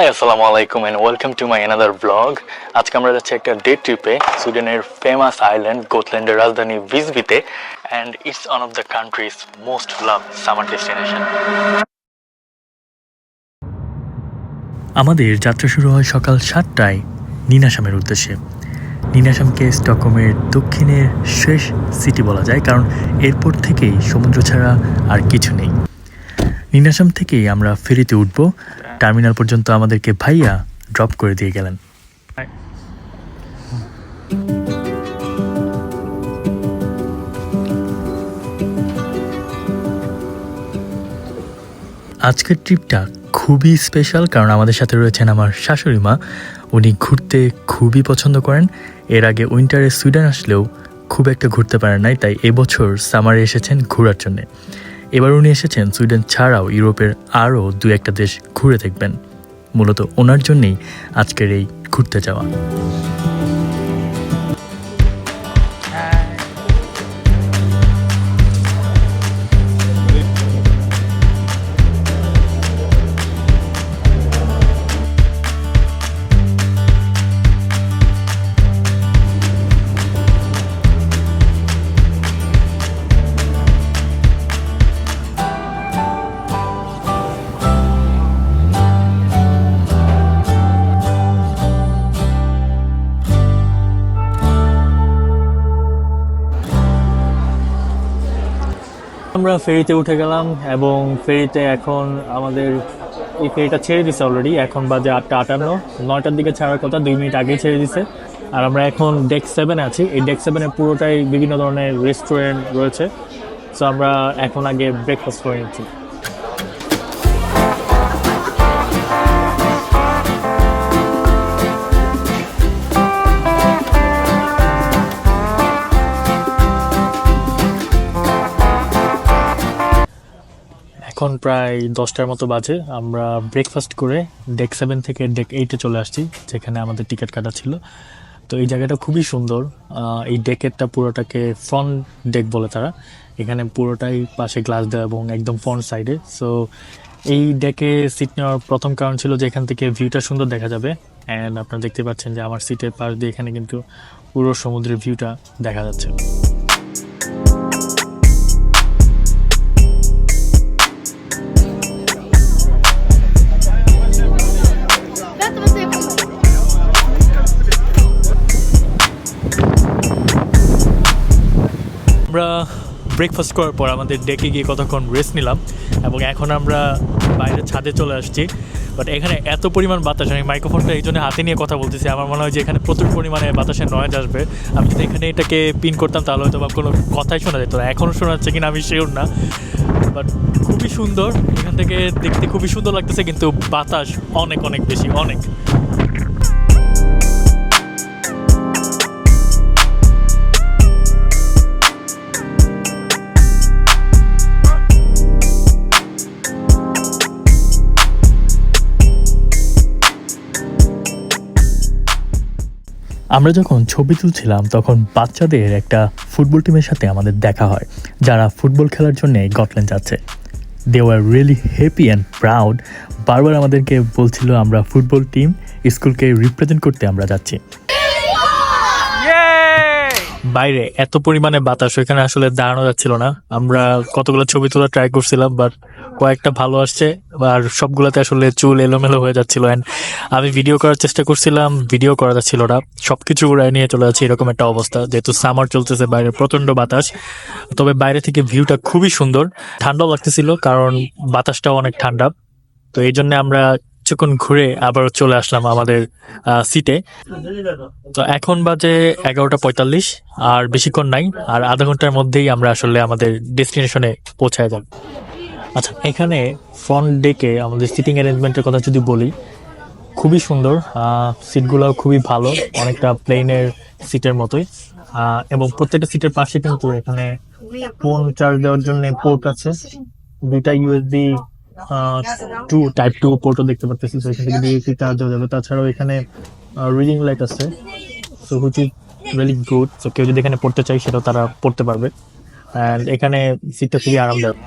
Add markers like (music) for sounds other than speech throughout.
High আসসালামু আলাইকুম and welcome to my another blog আজকে আমরা যাচ্ছি একটা ডে ট্রিপে সুইডেনের ফেমাস আইল্যান্ড গোথল্যান্ডের রাজধানী ভিজবিতে and it's one of the country's most love summer destination আমাদের যাত্রা শুরু হয় সকাল সাতটায় নিনাসামের উদ্দেশ্যে। নিনাসামকে স্টকহোমের দক্ষিণের শেষ সিটি বলা যায়, কারণ এরপর থেকেই সমুদ্র ছাড়া আর কিছু নেই। নিনাসাম থেকেই আমরা ফেরিতে উঠব টার্মিনাল পর্যন্ত আমাদেরকে ভাইয়া ড্রপ করে দিয়ে গেলেন। আজকের ট্রিপটা খুবই স্পেশাল কারণ আমাদের সাথে রয়েছেন আমার শাশুড়ি মা। উনি ঘুরতে খুবই পছন্দ করেন। এর আগে উইন্টারে সুইডেন আসলেও খুব একটা ঘুরতে পারেন নাই, তাই এবছর সামারে এসেছেন ঘোরার জন্যে। এবার উনি এসেছেন সুইডেন ছাড়াও ইউরোপের আরও দু একটা দেশ ঘুরে দেখবেন। মূলত ওনার জন্যেই আজকের এই ঘুরতে যাওয়া। আমরা ফেরিতে উঠে গেলাম এবং ফেরিতে এখন আমাদের এই ফেরিটা ছেড়ে দিছে অলরেডি এখন বাজে আটটা আটান্ন। নয়টার দিকে ছাড়ার কথা, দুই মিনিট আগে ছেড়ে দিছে। আর আমরা এখন ডেক সেভেনে আছি। এই ডেক সেভেনে পুরোটাই বিভিন্ন ধরনের রেস্টুরেন্ট রয়েছে। সো আমরা এখন আগে ব্রেকফাস্ট করে নিচ্ছি। এখন প্রায় দশটার মতো বাজে। আমরা ব্রেকফাস্ট করে ডেক সেভেন থেকে ডেক এইটে চলে আসছি, যেখানে আমাদের টিকিট কাটা ছিল। তো এই জায়গাটা খুবই সুন্দর। এই ডেকেরটা পুরোটাকে ফ্রন্ট ডেক বলে তারা। এখানে পুরোটাই পাশে গ্লাস দেওয়া এবং একদম ফ্রন্ট সাইডে সো এই ডেকে সিট নেওয়ার প্রথম কারণ ছিল যে এখান থেকে ভিউটা সুন্দর দেখা যাবে। অ্যান্ড আপনারা দেখতে পাচ্ছেন যে আমার সিটের পাশ দিয়ে এখানে কিন্তু পুরো সমুদ্রের ভিউটা দেখা যাচ্ছে। ব্রেকফাস্ট করার পর আমাদের ডেকে গিয়ে কতক্ষণ রেস্ট নিলাম এবং এখন আমরা বাইরের ছাদে চলে আসছি। বাট এখানে এত পরিমাণ বাতাস, আমি মাইক্রোফোনটা এই জন্য হাতে নিয়ে কথা বলতেছি। আমার মনে হয় যে এখানে প্রচুর পরিমাণে বাতাসের নয়েজ আসবে। আমি যদি এখানে এটাকে পিন করতাম তাহলে হয়তো বা কোনো কথাই শোনা যেত না। এখনও শোনা যাচ্ছে কিনা আমি শিওর না। বাট খুবই সুন্দর। এখান থেকে দেখতে খুবই সুন্দর লাগতেছে, কিন্তু বাতাস অনেক অনেক বেশি, অনেক। আমরা যখন ছবি তুলছিলাম, তখন বাচ্চাদের একটা ফুটবল টিমের সাথে আমাদের দেখা হয়, যারা ফুটবল খেলার জন্য গটল্যান্ড যাচ্ছে। They were really happy and proud বারবার আমাদেরকে বলছিল, আমরা ফুটবল টিম স্কুলকে রিপ্রেজেন্ট করতে আমরা যাচ্ছি। বাইরে, এত পরিমাণে বাতাস, ওইখানে আসলে দাঁড়ানো যাচ্ছিল না। আমরা কতগুলো ছবি তোলা ট্রাই করছিলাম বাট কয়েকটা ভালো আসছে, আর সবগুলোতে আসলে চুল এলোমেলো হয়ে যাচ্ছিল। অ্যান্ড আমি ভিডিও করার চেষ্টা করছিলাম ভিডিও করা যাচ্ছিল না। সব কিছু উড়ায় নিয়ে চলে যাচ্ছে, এরকম একটা অবস্থা। যেহেতু সামার চলতেছে, বাইরে প্রচণ্ড বাতাস। তবে বাইরে থেকে ভিউটা খুবই সুন্দর। ঠান্ডাও লাগতেছিল, কারণ বাতাসটাও অনেক ঠান্ডা। তো এই জন্য আমরা কিছুক্ষণ ঘুরে আবার চলে আসলাম আমাদের সিটে তো এখন বাজে এগারোটা পঁয়তাল্লিশ, আর বেশিক্ষণ নাই, আর আধা ঘণ্টার মধ্যেই আমরা আসলে আমাদের ডেস্টিনেশনে পৌঁছায় যাব। আচ্ছা এখানে ফ্রন্ট ডেকে আমাদের সিটিং অ্যারেঞ্জমেন্টের কথা যদি বলি, খুবই সুন্দর সিটগুলো খুবই ভালো, অনেকটা প্লেনের সিটের মতোই এবং প্রত্যেকটা সিটের পাশে কিন্তু এখানে ফোন চার্জ দেওয়ার জন্য পোর্ট আছে। দুইটা ইউএসবি টু টাইপ টু পোর্টও দেখতে পারতেছি সো এখান থেকে ডিরেক্টলি চার্জ দেওয়া যাবে? তাছাড়াও এখানে রিডিং লাইট আছে so which is really good so কেউ যদি এখানে পড়তে চাই সেটাও তারা পড়তে পারবে। অ্যান্ড এখানে সিটটা খুবই আরামদায়ক।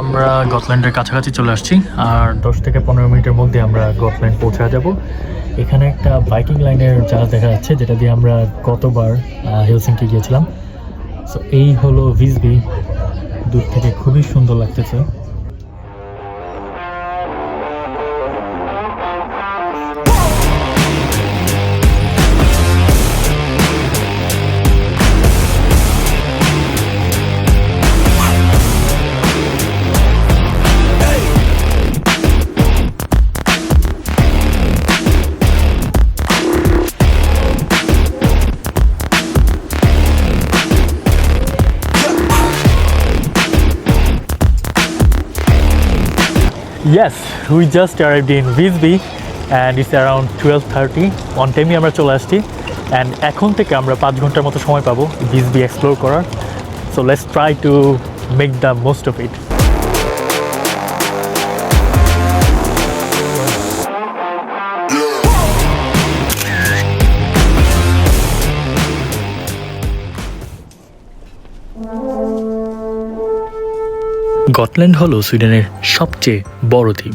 আমরা গটল্যান্ডের কাছাকাছি চলে আসছি আর দশ থেকে পনেরো মিনিটের মধ্যে আমরা গটল্যান্ড পৌঁছে যাব। এখানে একটা বাইকিং লাইনের জাহাজ দেখা যাচ্ছে, যেটা দিয়ে আমরা গতবার হেলসিংকে গিয়েছিলাম। সো এই হলো ভিজবি দূর থেকে খুবই সুন্দর লাগতেছে। Yes, we just arrived in and and it's around 12:30 on টাইমে আমরা চলে আসছি অ্যান্ড এখন থেকে আমরা পাঁচ ঘণ্টার মতো সময় পাবো ভিসবি এক্সপ্লোর করার। So let's try to make the most of it Gotland হল সুইডেনের সবচেয়ে বড় দ্বীপ।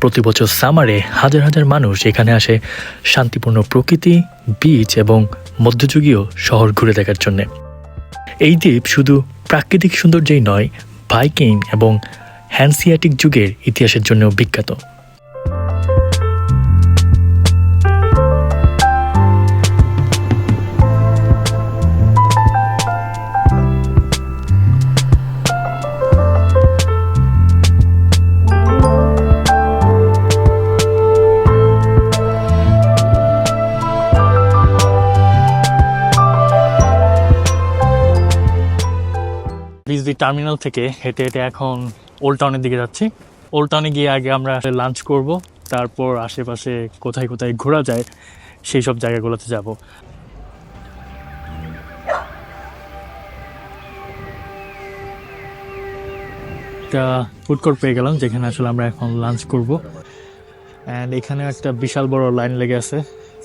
প্রতি বছর সামারে হাজার হাজার মানুষ এখানে আসে শান্তিপূর্ণ প্রকৃতি বিচ এবং মধ্যযুগীয় শহর ঘুরে দেখার জন্য। এই দ্বীপ শুধু প্রাকৃতিক সৌন্দর্যেই নয় বাইকিং এবং হ্যান্সিয়াটিক যুগের ইতিহাসের জন্যও বিখ্যাত। টার্মিনাল থেকে হেঁটে হেঁটে এখন ওল্ড টাউনের দিকে যাচ্ছি। ওল্ড টাউনে গিয়ে আগে আমরা লাঞ্চ করব, তারপর আশেপাশে কোথায় কোথায় ঘোরা যায়, সেই সব জায়গাগুলোতে যাব। একটা ফুড কোর্ট পেয়ে গেলাম, যেখানে আসলে আমরা এখন লাঞ্চ করব। অ্যান্ড এখানে একটা বিশাল বড় লাইন লেগে আছে,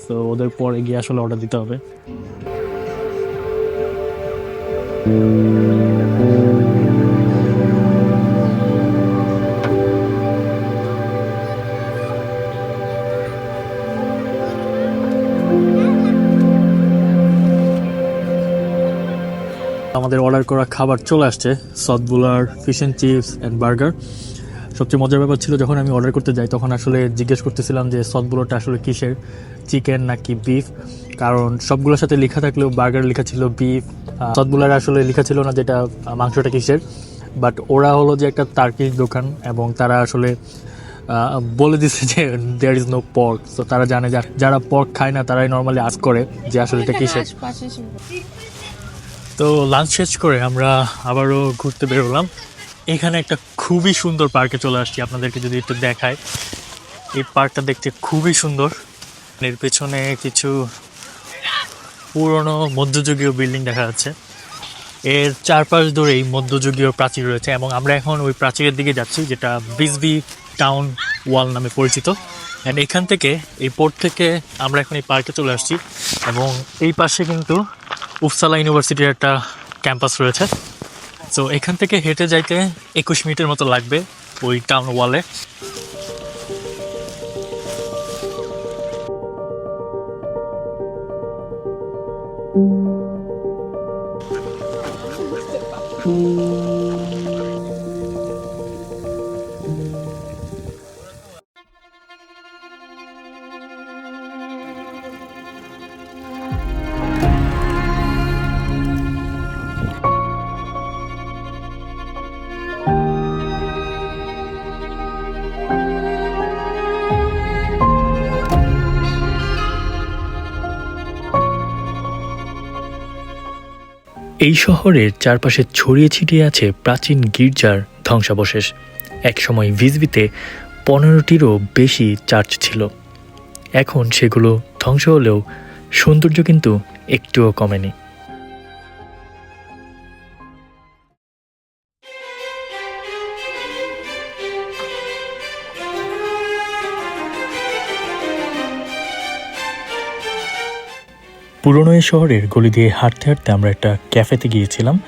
তো ওদের পরে গিয়ে আসলে অর্ডার দিতে হবে। করা খাবার চলে আসছে সদবুলার fish and chips and burger সবচেয়ে মজার ব্যাপার ছিল যখন আমি অর্ডার করতে যাই তখন আসলে জিজ্ঞেস করতেছিলাম যে সদবুলারটা আসলে কিসের চিকেন নাকি বিফ কারণ সবগুলোর সাথে লেখা থাকলেও বার্গার লেখা ছিল বিফ সদবুলার আসলে লেখা ছিল না যেটা মাংসটা কিসের। বাট ওরা হলো যে একটা তার্কির দোকান এবং তারা আসলে বলে দিচ্ছে যে দেয়ার ইজ নো পর্ক তো তারা জানে যারা পর্ক খায় না তারাই নর্মালি আজ করে যে আসলে এটা কিসের। তো লাঞ্চ শেষ করে আমরা আবারও ঘুরতে বেরোলাম এখানে একটা খুবই সুন্দর পার্কে চলে আসছি, আপনাদেরকে যদি একটু দেখায় এই পার্কটা দেখতে খুবই সুন্দর। এর পেছনে কিছু পুরনো মধ্যযুগীয় বিল্ডিং দেখা যাচ্ছে। এর চারপাশ ধরেই মধ্যযুগীয় প্রাচীর রয়েছে এবং আমরা এখন ওই প্রাচীরের দিকে যাচ্ছি, যেটা বিসবি টাউন ওয়াল নামে পরিচিত। অ্যান্ড এখান থেকে, এই পোর্ট থেকে আমরা এখন এই পার্কে চলে আসছি এবং এই পাশে কিন্তু উপসালা ইউনিভার্সিটির একটা ক্যাম্পাস রয়েছে। তো এখান থেকে হেঁটে যাইতে একুশ মিনিটের মতো লাগবে ওই টাউন ওয়ালে এই শহরের চারপাশে ছড়িয়ে ছিটিয়ে আছে প্রাচীন গির্জার ধ্বংসাবশেষ। একসময় ভিজবিতে পনেরোটিরও বেশি চার্চ ছিল। এখন সেগুলো ধ্বংস হলেও সৌন্দর্য কিন্তু একটুও কমেনি। পুরনো এই শহরের গলি দিয়ে হাঁটতে হাঁটতে আমরা একটা ক্যাফেতে গিয়েছিলাম।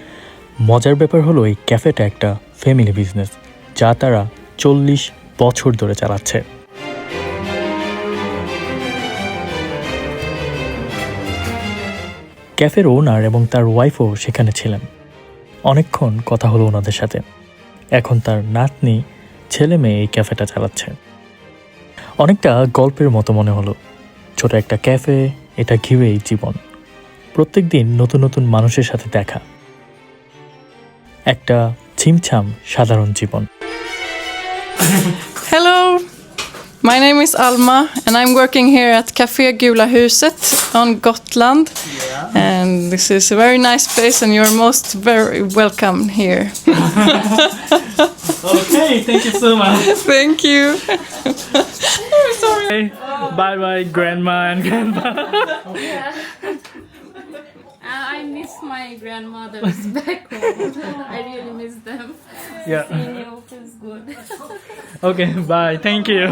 মজার ব্যাপার হলো এই ক্যাফেটা একটা ফ্যামিলি বিজনেস যা তারা চল্লিশ বছর ধরে চালাচ্ছে। ক্যাফের ওনার এবং তার ওয়াইফও সেখানে ছিলেন। অনেকক্ষণ কথা হলো ওনাদের সাথে। এখন তার নাতনি, ছেলে মেয়ে এই ক্যাফেটা চালাচ্ছে। অনেকটা গল্পের মতো মনে হলো। ছোট একটা ক্যাফে এটা ঘিরেই জীবন। প্রত্যেক দিন নতুন নতুন মানুষের সাথে দেখা। একটা ছিমছাম সাধারণ জীবন। Hello, my name is Alma and I'm working here at Café Gula Huset on Gotland. Yeah. And this is a very nice place and you're most very welcome here. (laughs) Okay, thank you so much. Thank you. (laughs) Sorry. Bye bye, grandma and grandpa. (laughs) I miss my grandmothers (laughs) back home. I really miss them. Yeah. Seeing you feels good. Okay, bye. Thank you.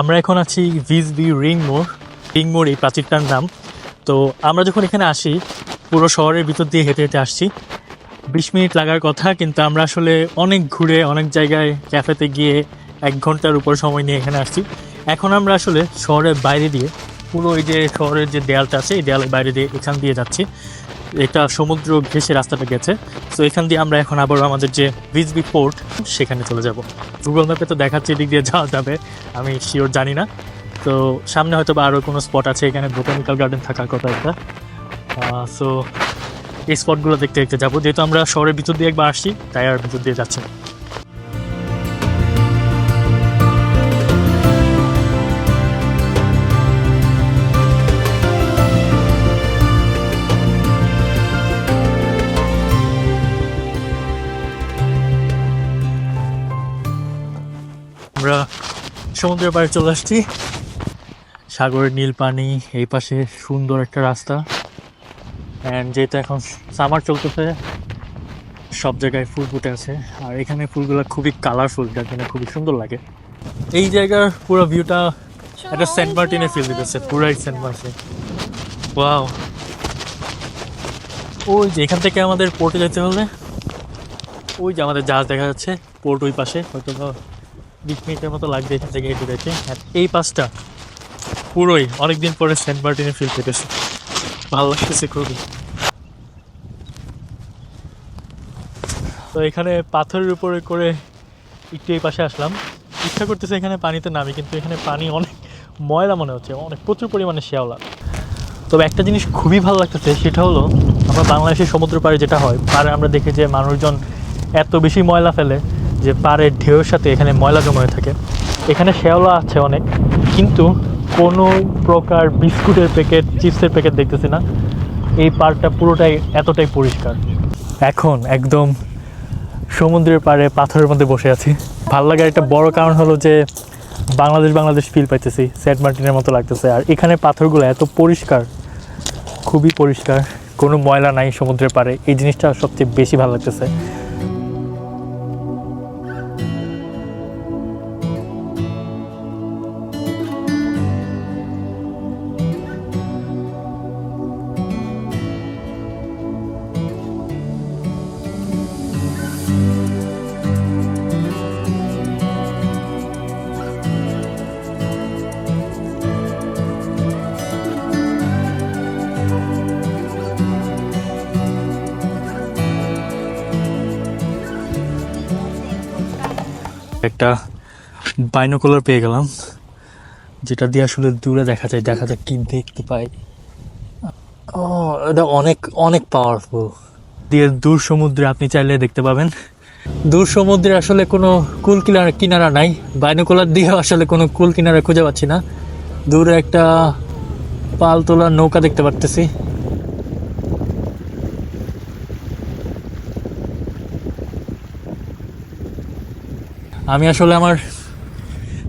আমরা এখন আছি ভিজবি ring মোড় ring মোড় এই প্রাচীরটার নাম। তো আমরা যখন এখানে আসি, পুরো শহরের ভিতর দিয়ে হেঁটে হেঁটে আসছি। বিশ মিনিট লাগার কথা, কিন্তু আমরা আসলে অনেক ঘুরে, অনেক জায়গায় ক্যাফেতে গিয়ে এক ঘণ্টার উপর সময় নিয়ে এখানে আসছি। এখন আমরা আসলে শহরের বাইরে দিয়ে, পুরো এই যে শহরের যে দেয়ালটা আছে, এই দেয়ালের বাইরে দিয়ে এখান দিয়ে যাচ্ছি। এটা সমুদ্র ঘেসে রাস্তাটা গেছে। তো এখান দিয়ে আমরা এখন আবার আমাদের যে ভিজবি পোর্ট সেখানে চলে যাব। গুগল ম্যাপে তো দেখাচ্ছে এদিক দিয়ে যাওয়া যাবে, আমি শিওর জানি না। তো সামনে হয়তো বা আরও কোনো স্পট আছে, এখানে বোটানিক্যাল গার্ডেন থাকার কথা একটা। সো এই স্পটগুলো দেখতে দেখতে যাব। যেহেতু আমরা শহরের ভিতর দিয়ে একবার আসছি, তাই আর ভিতর দিয়ে যাচ্ছি না। সমুদ্রের পাড়ে চলে আসছি। সাগরের নীল পানি এই পাশে সুন্দর একটা রাস্তা। অ্যান্ড যেহেতু এখন সামার চলতেছে সব জায়গায় ফুল ফুটে আছে। আর এখানে ফুলগুলো খুবই কালারফুল যার জন্য খুবই সুন্দর লাগে। এই জায়গার পুরো ভিউটা একটা সেন্ট মার্টিনে ফিল দিতেছে পুরাই সেন্ট মার্টিন ওয়াও ওই যে এখান থেকে আমাদের পোর্টে যেতে হলে ওই যে আমাদের জাহাজ দেখা যাচ্ছে পোর্ট ওই পাশে হয়তো বিশ মিনিটের মতো লাগবে এখান থেকে হেঁটে যেতে আর এই পাশটা পুরোই অনেকদিন পরে সেন্ট মার্টিনে ফিল পেতেছে। ভালো লাগতেছে খুবই। তো এখানে পাথরের উপরে করে একটু এই পাশে আসলাম। ইচ্ছা করতেছে এখানে পানিতে নামি, কিন্তু এখানে পানি অনেক ময়লা মনে হচ্ছে। অনেক প্রচুর পরিমাণে শ্যাওলা। তবে একটা জিনিস খুবই ভালো লাগতেছে, সেটা হলো আমরা বাংলাদেশের সমুদ্র পাড়ে যেটা হয়, পাড়ে আমরা দেখি যে মানুষজন এত বেশি ময়লা ফেলে যে পাড়ের ঢেউয়ের সাথে এখানে ময়লা জমা থাকে। এখানে শ্যাওলা আছে অনেক, কিন্তু কোনো প্রকার বিস্কুটের প্যাকেট, চিপসের প্যাকেট দেখতেছি না। এই পার্কটা পুরোটাই এতটাই পরিষ্কার। এখন একদম সমুদ্রের পাড়ে পাথরের মধ্যে বসে আছি। ভালো লাগার একটা বড় কারণ হলো যে বাংলাদেশ বাংলাদেশ ফিল পাইতেছি, সেন্ট মার্টিনের মতো লাগতেছে। আর এখানে পাথরগুলো এত পরিষ্কার, খুবই পরিষ্কার, কোনো ময়লা নাই সমুদ্রের পাড়ে। এই জিনিসটা সবচেয়ে বেশি ভালো লাগতেছে। বাইনোকুলার পেয়ে গেলাম, যেটা দিয়ে আসলে দূরে দেখা যায় দেখা যায় কি দেখতে পাই। ও, এটা অনেক অনেক পাওয়ারফুল দিয়ে দূর সমুদ্রে আপনি চাইলে দেখতে পাবেন। দূর সমুদ্রে আসলে কোনো কুল কিনারা কিনারা নাই। বাইনোকুলার দিয়ে আসলে কোনো কুল কিনারা খুঁজে পাচ্ছি না। দূরে একটা পাল তোলার নৌকা দেখতে পারতেছি। আমি আসলে আমার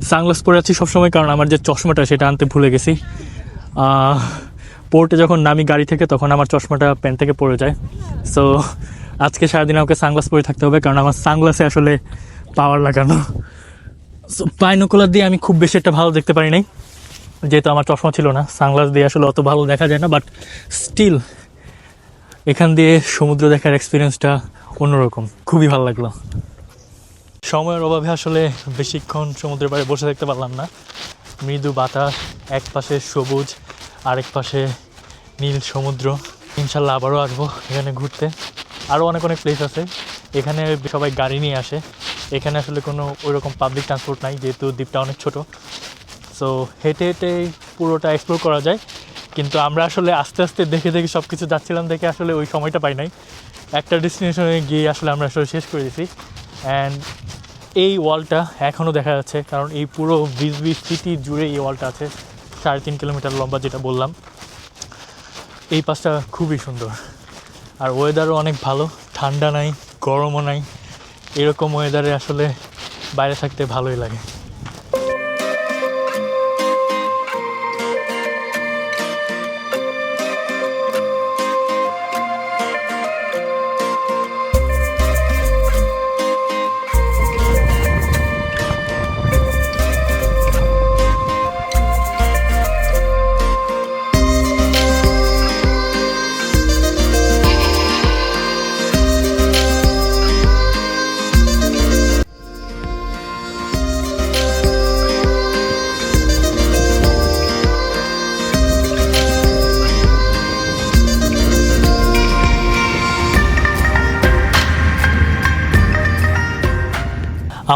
সানগ্লাস পরে আছি সবসময়, কারণ আমার যে চশমাটা সেটা আনতে ভুলে গেছি। পোর্টে যখন নামি গাড়ি থেকে, তখন আমার চশমাটা প্যান্ট থেকে পড়ে যায়। সো আজকে সারাদিন আমাকে সানগ্লাস পরে থাকতে হবে, কারণ আমার সানগ্লাসে আসলে পাওয়ার লাগানো। সো বাইনোকুলার দিয়ে আমি খুব বেশি একটা ভালো দেখতে পারি নাই। যেহেতু আমার চশমা ছিল না, সানগ্লাস দিয়ে আসলে অত ভালো দেখা যায় না বাট স্টিল এখান দিয়ে সমুদ্র দেখার এক্সপিরিয়েন্সটা অন্যরকম। খুবই ভালো লাগল। সময়ের অভাবে আসলে বেশিক্ষণ সমুদ্রের পাড়ে বসে থাকতে পারলাম না। মৃদু বাতাস, এক পাশে সবুজ, আরেক পাশে নীল সমুদ্র। ইনশাল্লাহ আবারও আসব এখানে ঘুরতে। আরও অনেক অনেক প্লেস আছে। এখানে সবাই গাড়ি নিয়ে আসে। এখানে আসলে কোনো ওইরকম পাবলিক ট্রান্সপোর্ট নাই, যেহেতু দ্বীপটা অনেক ছোট। সো হেঁটে হেঁটে পুরোটা এক্সপ্লোর করা যায়। কিন্তু আমরা আসলে আস্তে আস্তে দেখে দেখে সব কিছু যাচ্ছিলাম দেখে আসলে ওই সময়টা পাই নাই। একটা ডেস্টিনেশনে গিয়ে আসলে আমরা আসলে শেষ করে দিয়েছি অ্যান্ড এই ওয়ালটা এখনও দেখা যাচ্ছে, কারণ এই পুরো বিজবি সিটি জুড়ে এই ওয়ালটা আছে, সাড়ে তিন কিলোমিটার লম্বা যেটা বললাম। এই পাশটা খুবই সুন্দর। আর ওয়েদারও অনেক ভালো, ঠান্ডা নাই, গরমও নাই, এরকম ওয়েদারে আসলে বাইরে থাকতে ভালোই লাগে।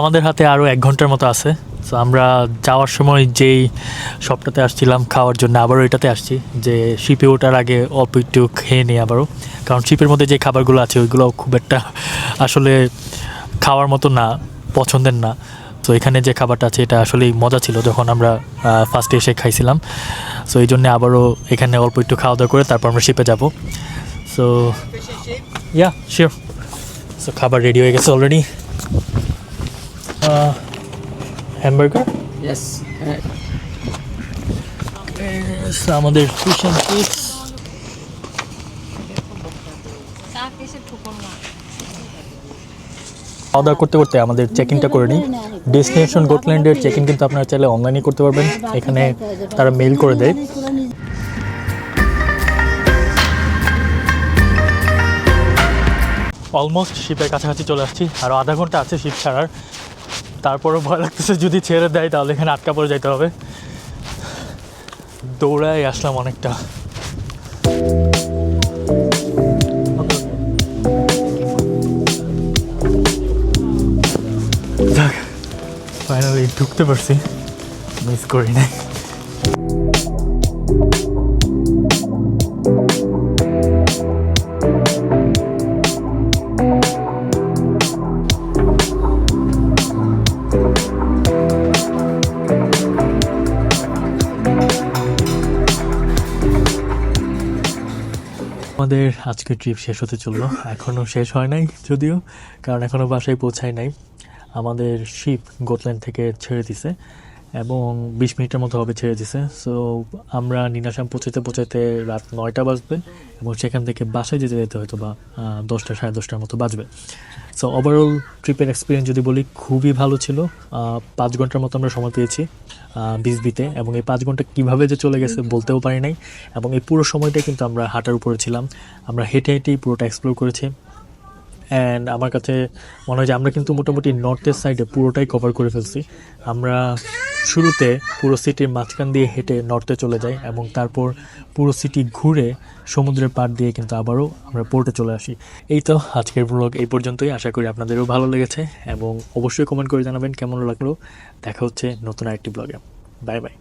আমাদের হাতে আরও এক ঘণ্টার মতো আছে। তো আমরা যাওয়ার সময় যেই শপটাতে আসছিলাম খাওয়ার জন্য আবারও এটাতে আসছি যে শিপে ওঠার আগে অল্প একটু খেয়ে নিই আবারও। কারণ শিপের মধ্যে যে খাবারগুলো আছে ওইগুলো খুব একটা আসলে খাওয়ার মতো না পছন্দের না। তো এখানে যে খাবারটা আছে এটা আসলেই মজা ছিল যখন আমরা ফার্স্টে এসে খাইছিলাম। সো এই জন্যে আবারও এখানে অল্প একটু খাওয়া দাওয়া করে তারপর আমরা শিপে যাব। সো ইয়া শিওর সো খাবার রেডি হয়ে গেছে অলরেডি হ্যামবার্গার Yes. আমাদের ফিশ অ্যান্ড চিপস খাওয়া দাওয়া করতে করতে আমাদের চেক ইনটা করে নিই। ডেস্টিনেশন গোটল্যান্ডের চেক ইন কিন্তু আপনারা চাইলে অনলাইনে করতে পারবেন। এখানে তারা মেল করে দেয়। অলমোস্ট শিপের কাছাকাছি চলে আসছি। আরও আধা ঘণ্টা আছে শিপ ছাড়ার। তারপরও ভয় লাগতেছে, যদি ছেড়ে দেয় তাহলে এখানে আটকা পড়ে যাইতে হবে। দৌড়াই আসলাম অনেকটা। ফাইনালি ঢুকতে পারছি। মিস করি নাই। আমাদের আজকের ট্রিপ শেষ হতে চলল। এখনও শেষ হয় নাই যদিও, কারণ এখনও বাসায় পৌঁছায় নাই। আমাদের শিপ গোটল্যান্ড থেকে ছেড়ে দিছে। এবং বিশ মিনিটের মতো হবে ছেড়ে দিছে। সো আমরা নিনাসাম পৌঁছাতে পৌঁছাতে রাত নয়টা বাজবে এবং সেখান থেকে বাসায় যেতে যেতে হয়তো বা দশটা, সাড়ে দশটার মতো বাজবে। সো ওভারঅল ট্রিপের এক্সপিরিয়েন্স যদি বলি, খুবই ভালো ছিল। পাঁচ ঘণ্টার মতো আমরা সময় পেয়েছি বিজবিতে এবং এই পাঁচ ঘণ্টা কীভাবে যে চলে গেছে বলতেও পারি নাই এবং এই পুরো সময়টা কিন্তু আমরা হাঁটার উপরে ছিলাম। আমরা হেঁটে হেঁটেই পুরোটা এক্সপ্লোর করেছি। অ্যান্ড আমার কাছে মনে হয় যে আমরা কিন্তু মোটামুটি নর্থের সাইডে পুরোটাই কভার করে ফেলছি। আমরা শুরুতে পুরো সিটির মাঝখান দিয়ে হেঁটে নর্থে চলে যাই এবং তারপর পুরো সিটি ঘুরে সমুদ্রের পাড় দিয়ে কিন্তু আবারও আমরা পোর্টে চলে আসি। এই তো আজকের ব্লগ এই পর্যন্তই। আশা করি আপনাদেরও ভালো লেগেছে এবং অবশ্যই কমেন্ট করে জানাবেন কেমন লাগল। দেখা হচ্ছে নতুন আরেকটি ব্লগে বাই বাই